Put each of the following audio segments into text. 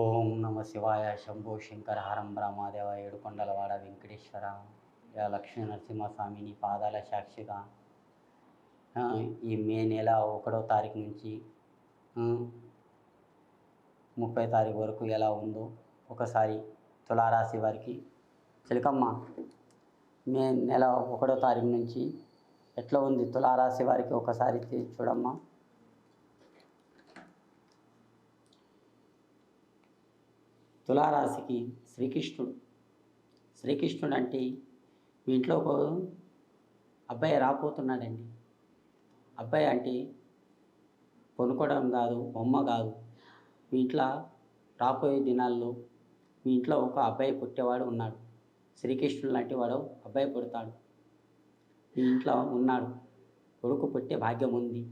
ఓం నమ శివాయ శంభో శంకర హరం బ్రహ్మాదేవ ఏడుకొండలవాడ వెంకటేశ్వర. లక్ష్మీ నరసింహస్వామిని పాదాల సాక్షిగా. ఈ మే నెల ఒకటో తారీఖు నుంచి ముప్పై తారీఖు వరకు ఎలా ఉందో ఒకసారి తులారాశి వారికి చిలకమ్మ మే నెల ఒకటో తారీఖు నుంచి ఎట్లా ఉంది తులారాశి వారికి ఒకసారి చూడమ్మా. తులారాశికి శ్రీకృష్ణుడు. శ్రీకృష్ణుడు అంటే మీ ఇంట్లో ఒక అబ్బాయి రాపోతున్నాడండి అబ్బాయి అంటే కొనుక్కోవడం కాదు బొమ్మ కాదు. మీ ఇంట్లో రాబోయే దినాల్లో మీ ఇంట్లో ఒక అబ్బాయి పుట్టేవాడు ఉన్నాడు. శ్రీకృష్ణుడు లాంటి వాడు అబ్బాయి పుడతాడు. మీ ఇంట్లో ఉన్నాడు. కొడుకు పుట్టే భాగ్యం ఉంది.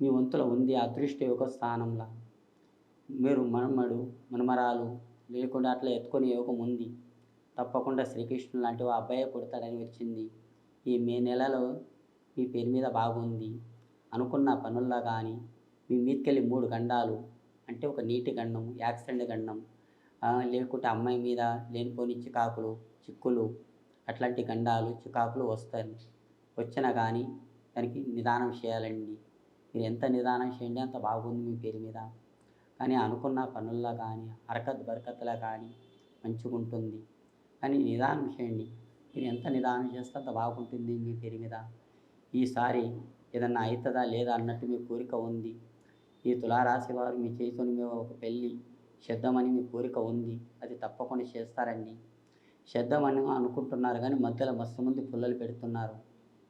మీ వంతులో ఉంది అదృష్ట యోగ స్థానంలో. మీరు మనమడు మనమరాలు లేకుండా అట్లా ఎత్తుకొని యోగం ఉంది తప్పకుండా శ్రీకృష్ణుడు లాంటి ఓ అబ్బాయి పుడతాడని వచ్చింది. ఈ మే నెలలో మీ పేరు మీద బాగుంది అనుకున్న పనుల్లో కానీ మీ మీదకెళ్ళి మూడు గండాలు అంటే ఒక నీటి గండం యాక్సిడెంట్ గండం లేకుంటే అమ్మాయి మీద లేనిపోని చికాకులు చిక్కులు అట్లాంటి గండాలు చికాకులు వస్తాయి. వచ్చినా కానీ దానికి నిదానం చేయాలండి. మీరు ఎంత నిదానం చేయండి అంత బాగుంది మీ పేరు మీద. కానీ అనుకున్న పనుల్లో కానీ హరకత్ బరకత్లో కానీ మంచిగా ఉంటుంది. కానీ నిదానం చేయండి. మీరు ఎంత నిదానం చేస్తే అంత బాగుంటుంది మీ పేరు మీద. ఈసారి ఏదన్నా అవుతుందా లేదా అన్నట్టు మీ కోరిక ఉంది. ఈ తులారాశి వారు మీ చేతుని మేము ఒక పెళ్ళి చేద్దామని మీ కోరిక ఉంది. అది తప్పకుండా చేస్తారండి. చేద్దామని అనుకుంటున్నారు కానీ మధ్యలో మస్తు మంది పుల్లలు పెడుతున్నారు.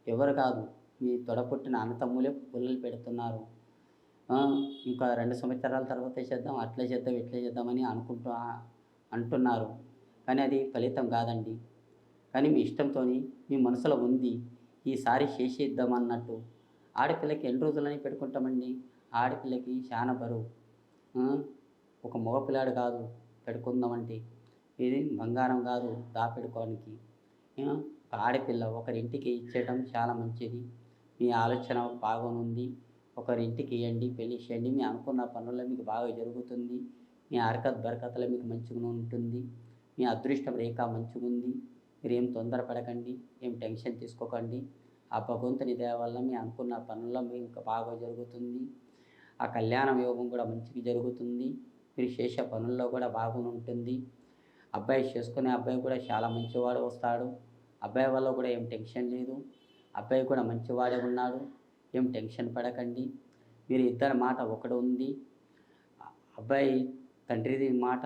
ఎవరు కాదు మీ తొడపుట్టిన అన్నతమ్ములే పుల్లలు పెడుతున్నారు. ఇంకా రెండు సంవత్సరాల తర్వాత చేద్దాం అట్లే చేద్దాం ఇట్లే చేద్దామని అనుకుంటూ అంటున్నారు. కానీ అది ఫలితం కాదండి. కానీ మీ ఇష్టంతో మీ మనసులో ఉంది ఈసారి చేసేద్దాం అన్నట్టు. ఆడపిల్లకి ఎన్ని రోజులని పెట్టుకుంటామండి ఆడపిల్లకి చాలా బరువు. ఒక మగపిల్లాడు కాదు పెట్టుకుందామంటే ఇది బంగారం కాదు దాపెట్టుకోవడానికి ఒక ఆడపిల్ల ఒకరింటికి ఇచ్చేయడం చాలా మంచిది. మీ ఆలోచన బాగానుంది ఒకరింటికి ఇవ్వండి పెళ్ళి చేయండి. మీ అనుకున్న పనుల్లో మీకు బాగా జరుగుతుంది. మీ హరకత్ బరకతలో మీకు మంచిగా ఉంటుంది. మీ అదృష్టం రేఖ మంచిగా ఉంది మీరేం తొందరపడకండి ఏం టెన్షన్ తీసుకోకండి. ఆ భగవంతుని దయ వల్ల మీ అనుకున్న పనుల్లో మీకు ఇంకా బాగా జరుగుతుంది. ఆ కళ్యాణ యోగం కూడా మంచిగా జరుగుతుంది. మీరు చేసే పనుల్లో కూడా బాగుంటుంది ఉంటుంది. అబ్బాయి చేసుకునే అబ్బాయి కూడా చాలా మంచివాడు వస్తాడు. అబ్బాయి వల్ల కూడా ఏం టెన్షన్ లేదు. అబ్బాయి కూడా మంచివాడే ఉన్నాడు. ఏం టెన్షన్ పడకండి. మీరు ఇద్దరి మాట ఒకటి ఉంది. అబ్బాయి తండ్రిది మాట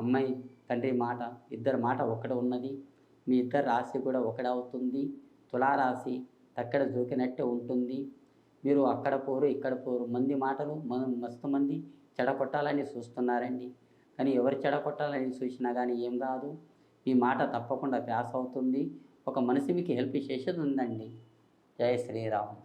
అమ్మాయి తండ్రి మాట ఇద్దరి మాట ఒకటి ఉన్నది. మీ ఇద్దరు రాశి కూడా ఒకటే అవుతుంది. తులారాశి తక్కడ జోకినట్టే ఉంటుంది. మీరు అక్కడ పోరు ఇక్కడ పోరు. మంది మాటలు మస్తు మంది చెడగొట్టాలని చూస్తున్నారండి. కానీ ఎవరు చెడగొట్టాలని చూసినా కానీ ఏం కాదు. మీ మాట తప్పకుండా ప్యాస్ అవుతుంది. ఒక మనిషి మీకు హెల్ప్ చేసేది ఉందండి. జై శ్రీరామ్.